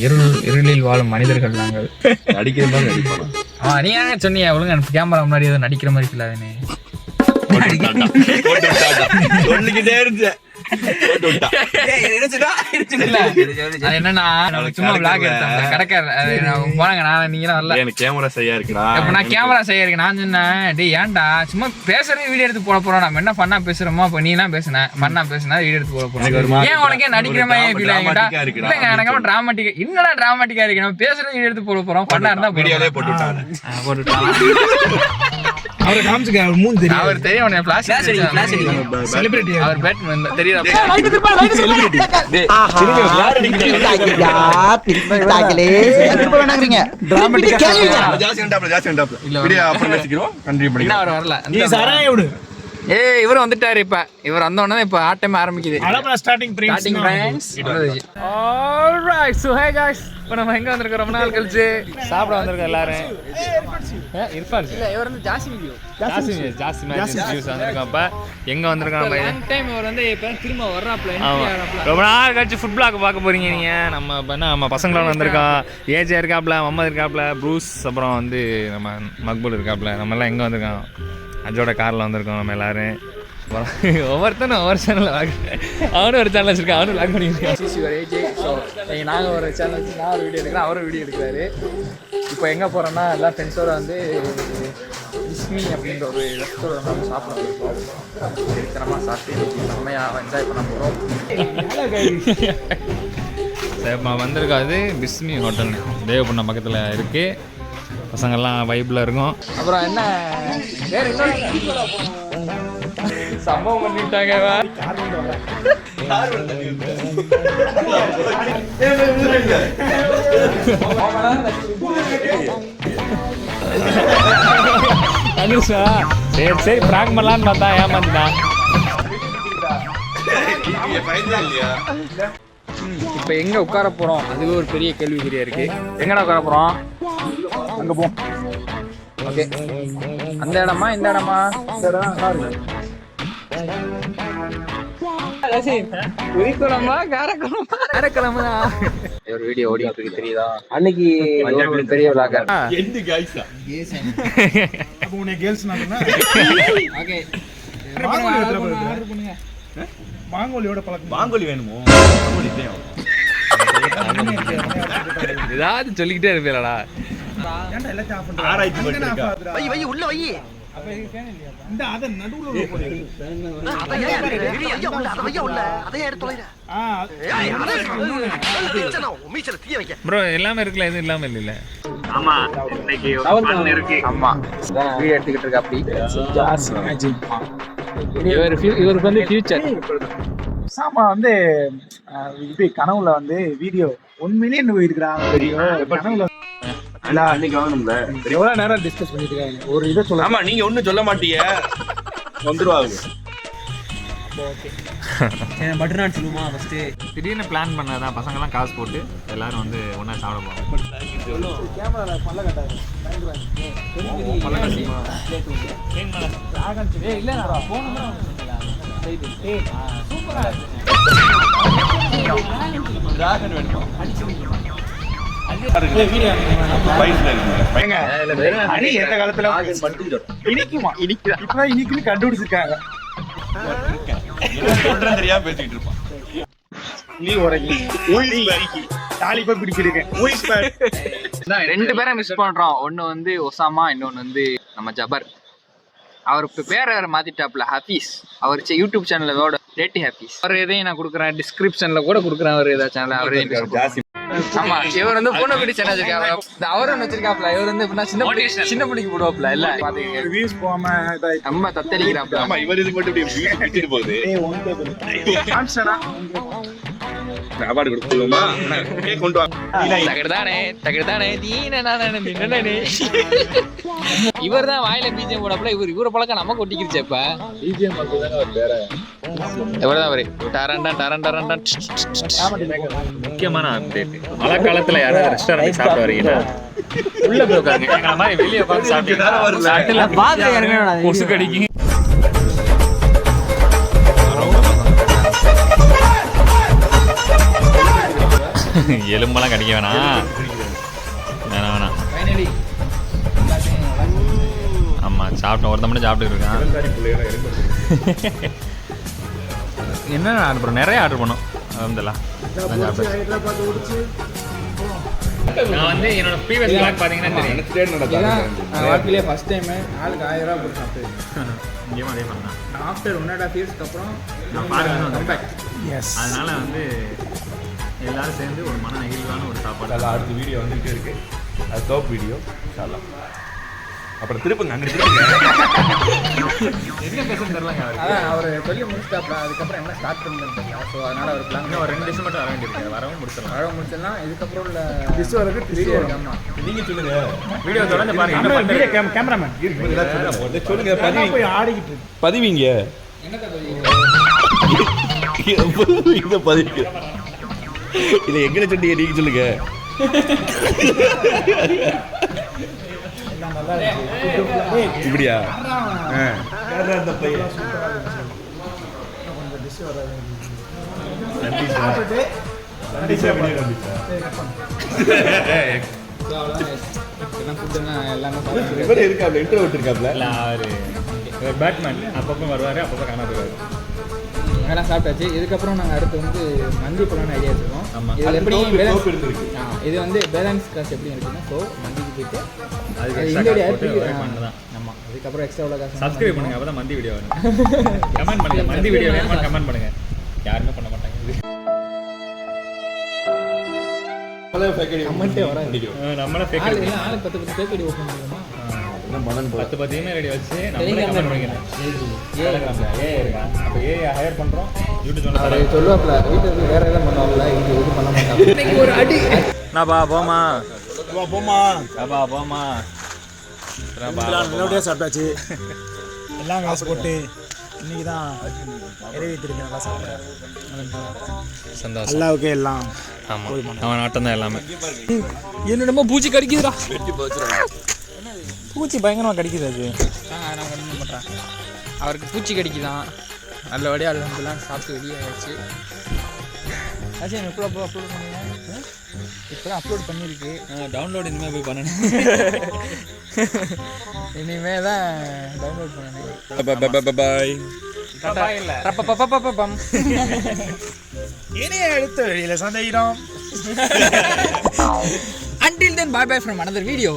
இருள் இருளில் வாழும் மனிதர்கள் நாங்கள். நடிக்கிற மாதிரி நடிப்பானா? ஆ நீ ஏங்க சொன்னீங்க ஒழுங்கா கேமரா முன்னாடி ஏதோ நடிக்கிற மாதிரி விட்டான்டா. சொல்லிக்கிட்டே இருந்தேன் போட்டு விட்டான். இல்ல அது என்னன்னா நம்ம சும்மா விளாக் எடுத்தோம் கடைக்கார அது நான் போனாங்க நான் நீங்க வரல. எனக்கு கேமரா சரியா இருக்குடா. நான் கேமரா இருக்கு நான் சொன்னேன் டேய் ஏன்டா? சும்மா பேசுறது வீடியோ எடுத்து போட போறோம். நம்ம என்ன பண்ணா பேசுறோமோ அப்ப நீ எல்லாம் பேசுன பண்ணா பேசுனா வீடியோ எடுத்து போட போறோம். ஏன் உனக்கே நடிக்கிற மாதிரி ஃபீல் ஆகிட்டா dramatic-ஆ இருக்குடா. இல்லங்க எனக்கு டிராமாட்டிக் என்னடா டிராமாட்டிக்கா இருக்கு. நம்ம பேசுறது வீடியோ எடுத்து போட போறோம் பண்ணா இருந்தா வீடியோலே போட்டு விட்டான் போட்டுட்டான் அவரை காமிச்சுக்க அவர் மூணு தெரியும் அவர் தெரியும் உன்னை ஃபிளாஷ் செலிபிரிட்டி அவர். பேட் தெரியுதா? ஜாஸ்தி வேண்டாப்ல, ஜாஸ்தி வேண்டாப்ல. வீடியோ அப்புறம் பேசிக்கிறோம். continue என்ன பண்ணிக்கலாம். அவர் வரல. நீ சராய விடு. ஏய் இவர் வந்துட்டாரு இப்ப இவர் வந்த உடனே இப்ப ஆட்டம் ஆரம்பிக்குது அழகா starting starting friends alright so hey guys இப்போ நம்ம எங்க வந்திருக்கோம் ரொம்ப நாள் கழிச்சு சாப்பிட வந்திருக்கோம் எல்லாரும் ஏ, இர்ஃபான் இல்ல இவர் வந்து Jassi video Jassi Jassi match views வந்திருக்கோம் அப்ப எங்க வந்திருக்கோம் நம்ம லாங் டைம் இவர் வந்து இப்ப திரும்ப வர்றாப்ல ஆமா. ரொம்ப நாள் கழிச்சு ஃபுட் பிளாக் பார்க்க போறீங்க நீங்க நம்ம இப்ப என்ன நம்ம பசங்களோட வந்திருக்கோம் ஏஜே இருக்காப்ல மம்மது இருக்காப்ல ப்ரூஸ் அப்புறம் வந்து நம்ம மக்பூல் இருக்காப்ல நம்ம எல்லாம் எங்க வந்திருக்கோம் அஜோட கார்ல வந்திருக்கோம் நம்ம எல்லாரும். ஒவ்வொருத்தனும் ஒவ்வொரு சேனல்ல அவனும் ஒரு சேனல் வச்சிருக்கான் அவனும் லாக் பண்ணிருக்கான் சிசி ஒரு ஏஜே ஸோ நாங்கள் ஒரு சேனல் வச்சு நான் ஒரு வீடியோ எடுக்கிறேன் அவரும் வீடியோ எடுக்கிறாரு. இப்போ எங்கே போகிறோன்னா எல்லா ஃப்ரெண்ட்ஸோட வந்து இஸ்மி அப்படின்ற ஒரு ரெஸ்டாரண்ட் வந்து சாப்பிட போயிருக்கோம் சித்தனமாக சாப்பிட்டு செம்மையாக என்ஜாய் பண்ண போகிறோம் இப்போ வந்திருக்கோம் அது பிஸ்மி ஹோட்டல் தேவபுண்ணம் பக்கத்தில் இருக்கு. பசங்கள்லாம் வைப்பில் இருக்கும். அப்புறம் என்ன? சம்பவம் பண்ணிட்டாங்க அனுஷா சரி சரி ப்ராங்க் பண்ணலான்னு பார்த்தா ஏமாந்துட்டான்? இப்போ எங்க உட்கார போறோம்? அதுவே ஒரு பெரிய கேள்விக்குறியா இருக்கு. எங்கடா உட்கார போறோம்? அங்க போ ஓகே அந்த இடமா இந்த இடமா ஒரு வீடியோ தெரியுதா அன்னைக்கு பெரிய விளாக்கர் எந்த காய்ஸா? அப்போ உன்னை கேர்ள்ஸ் நான் ஓகே மாங்கோலியோட பழக்கம் மாங்கோலி வேணுமோ மாங்கோலி தேவை. ஏதாவது சொல்லிக்கிட்டே இருப்பீங்களா இந்த அத நடுவுல ப்ரோ எல்லாமே இருக்குல்ல எதுவும் இல்லாமல் இல்லைல்ல? ஆமா வீடியோ எடுத்துக்கிட்டு இருக்கா அப்படி. இவர் இவருக்கு வந்து ஃபியூச்சர் சாமா வந்து இது கனவுல வந்து வீடியோ உண்மையிலேயே இருக்கிறா தெரியும் கனவுல அண்ணா, அன்னைக்கு வாங்கணும்ல. எவ்வளவு நேரம் டிஸ்கஸ் பண்ணிட்டு இருக்காங்க ஒரு இதை சொல்ல ஆமா நீங்க ஒண்ணும் சொல்ல மாட்டீங்க. வந்துருவாங்க. திடீர்னு பிளான் பண்ணதான் பசங்கெல்லாம் காசு போட்டு எல்லாரும் வந்து ஒன்றா சாப்பிட போகிறோம் கேமரா அணி எந்த காலத்துல இனிக்குமா இப்பதான் இனிக்குன்னு கண்டுபிடிச்சிருக்காங்க என்ன சொல்றேன்னு தெரியாம பேசிட்டு இருப்பான் நீ உறங்கி தாலிப்பா பிடிச்சிருக்கேன் ரெண்டு பேரை மிஸ் பண்றோம். ஒன்னு வந்து ஒசாமா இன்னொன்னு வந்து நம்ம ஜபர். அவர் இப்ப பேரை வேற மாத்திட்டாப்ல ஹபீஸ். அவர் யூடியூப் சேனலோட ரேட்டி ஹபீஸ். அவர் எதையும் நான் கொடுக்குறேன் டிஸ்கிரிப்ஷன்ல கூட கொடுக்குறேன் அவர் ஏதாவது சேனல் அவர் ஆமா இவர் வந்து போன சேனல் வச்சிருக்காரு? அவர் ஒன்று வச்சிருக்காப்ல இவர் வந்து எப்படின்னா சின்ன பிள்ளை சின்ன பிள்ளைக்கு போடுவாப்ல இல்ல? பாத்துக்கங்க. வியூஸ் போகாம. நம்ம தத்தளிக்கிறாப்ல ஆமா இவர் இதுக்கு மட்டும் இப்படி விட்டுட்டு போகுது? அவார்டு கொடுத்துருவோமா கொண்டு வா. தகடுதானே தகடுதானே தீன இவர் தான் வாயில பிஜிஎம் போடப்பல இவர் இவர பழக்கம் தான் அவரு டரண்டா டரண்டா முக்கியமான அப்டேட் மழை காலத்தில் யாராவது ரெஸ்டாரண்ட் சாப்பிட உள்ள போய் மாதிரி வெளியே கொசு கடிக்கும் எலும்பெல்லாம் கடிக்க வேணாம். வேணாம் வேணாம். ஆமாம் சாப்பிட்டோம். ஒருத்த மட்டும் சாப்பிட்டு இருக்கான். என்ன ஆர்டர் பண்ணோம் நிறைய ஆர்டர் பண்ணோம் அலமதுல்லா நான் வந்து என்னோட ப்ரீவியஸ் பிளாக் பார்த்தீங்கன்னா தெரியும். வாழ்க்கையிலே ஃபர்ஸ்ட் டைம் ஆளுக்கு ஆயிரம் ரூபா போட்டு சாப்பிட்டு இங்கேயும் அதே பண்ணேன் ஆஃப்டர் ஒன் அண்ட் ஆஃப் இயர்ஸ்க்கு அப்புறம் நான் பாருங்க கம்பேக் எஸ் அதனால வந்து எல்லாரும் சேர்ந்து ஒரு மன நெகிழ்வான ஒரு சாப்பாடு. நல்லா அடுத்த வீடியோ வந்துகிட்டே இருக்கு. அது டோப் வீடியோ இன்ஷால்லா அப்புறம் திருப்புங்க அங்கே திருப்புங்க. அவருக்கு அதான் அவர் சொல்லி முடிச்சிட்டாப்ல அதுக்கப்புறம் என்ன ஸ்டார்ட் ஸோ அதனால அவர் பிளான் ஒரு ரெண்டு டிஷ் மட்டும் வர வேண்டியிருக்கு. வரவும் முடிச்சிடலாம். மழை முடிச்சிடலாம். இதுக்கப்புறம் உள்ள டிஷ் வீடியோ ஆமா நீங்க சொல்லுங்க. வீடியோ தொடர்ந்து பாருங்க. என்ன பண்றது? கேமராமேன் சொல்லுங்க. பதிவி போய் ஆடிக்கிட்டு இருக்கு? பதிவிங்க? என்னத்தை பதிவு? இதை பதிவிங்க இதை எங்கே சொன்னீங்க? நீங்க சொல்லுங்க. இப்படியா? டிஷ் வராது நன்றி சார். நன்றி சார் நன்றி சார் இவர் இருக்காப்ல. இன்டர்வியூ விட்டுருக்காப்ல இல்ல அவரு பேட்மேன் அப்பப்போ வருவாரு அப்பப்போ போயிருவாரு. அதெல்லாம் சாப்பிட்டாச்சு. இதுக்கப்புறம் நாங்கள் அடுத்து வந்து மந்தி போகலான்னு ஐடியா வச்சுருக்கோம். ஆமா. இதில் எப்படி இருந்திருக்கு. ஆ, இது வந்து பேலன்ஸ் காசு எப்படி இருக்குன்னா ஸோ மந்திக்கு போயிட்டு அதுக்கு அது extra இந்த காசு add போட்டு பண்ணி- wait ஆ, பண்ணதான். ஆமா. அதுக்கப்புறம் எக்ஸ்ட்ரா உள்ள காசு சப்ஸ்கிரைப் பண்ணுங்க அப்பதான் மந்தி வீடியோ வரும். கமெண்ட் பண்ணுங்க மந்தி வீடியோ வேணுமா கமெண்ட் பண்ணுங்க. யாருமே பண்ண மாட்டாங்க. நம்மள. இல்லை ஆளுக்கு பத்து பத்து பேர் ஓப்பன் பண்ணுவோமா பணம் பத்து பத்து இமெயில் ஐடி வச்சு நம்மளே ல பண்ணிக்கிறேன். ஏ ஏ இருக்கா? அப்போ ஏ ஹையர் பண்றோம். யூடியூப் சேனல் சொல்லுவாப்ல வீட்டுக்கு வேற எதாவது பண்ணுவாப்ல இது இது பண்ண மாட்டாங்க. ஒரு அடி. நான் பா போமா போமா அப்பா போமா நல்லபடியாக சாப்பிட்டாச்சு. எல்லாம் காசு போட்டு இன்னைக்கு தான் நிறைவேற்றிருக்கு நல்லா சாப்பிட்றேன் சந்தோஷம். அல்லாவுக்கு எல்லாம் ஆமா. அவன் ஆட்டம் தான் எல்லாமே. என்னடமா பூச்சி கடிக்குதுடா. பூச்சி பயங்கரமா கடிக்குது அது. நான் ஒன்றும் பண்ணுறேன் அவருக்கு பூச்சி கடிக்குதான். நல்லபடியாக அல்ஹம்துலில்லாஹ் சாப்பிட்டு வெளியே ஆயிடுச்சு. ஆச்சு எப்போ அப்போ அப்லோட் பண்ணீங்க இப்போ தான் அப்லோட் பண்ணியிருக்கு. டவுன்லோட் இனிமே போய் பண்ணணும். இனிமே தான் டவுன்லோட் பண்ணணும் பாய். ரப்பப்பப்பப்பப்பம். இனி அடுத்த வெளியில சந்தையிடும். Until then, bye bye from another video.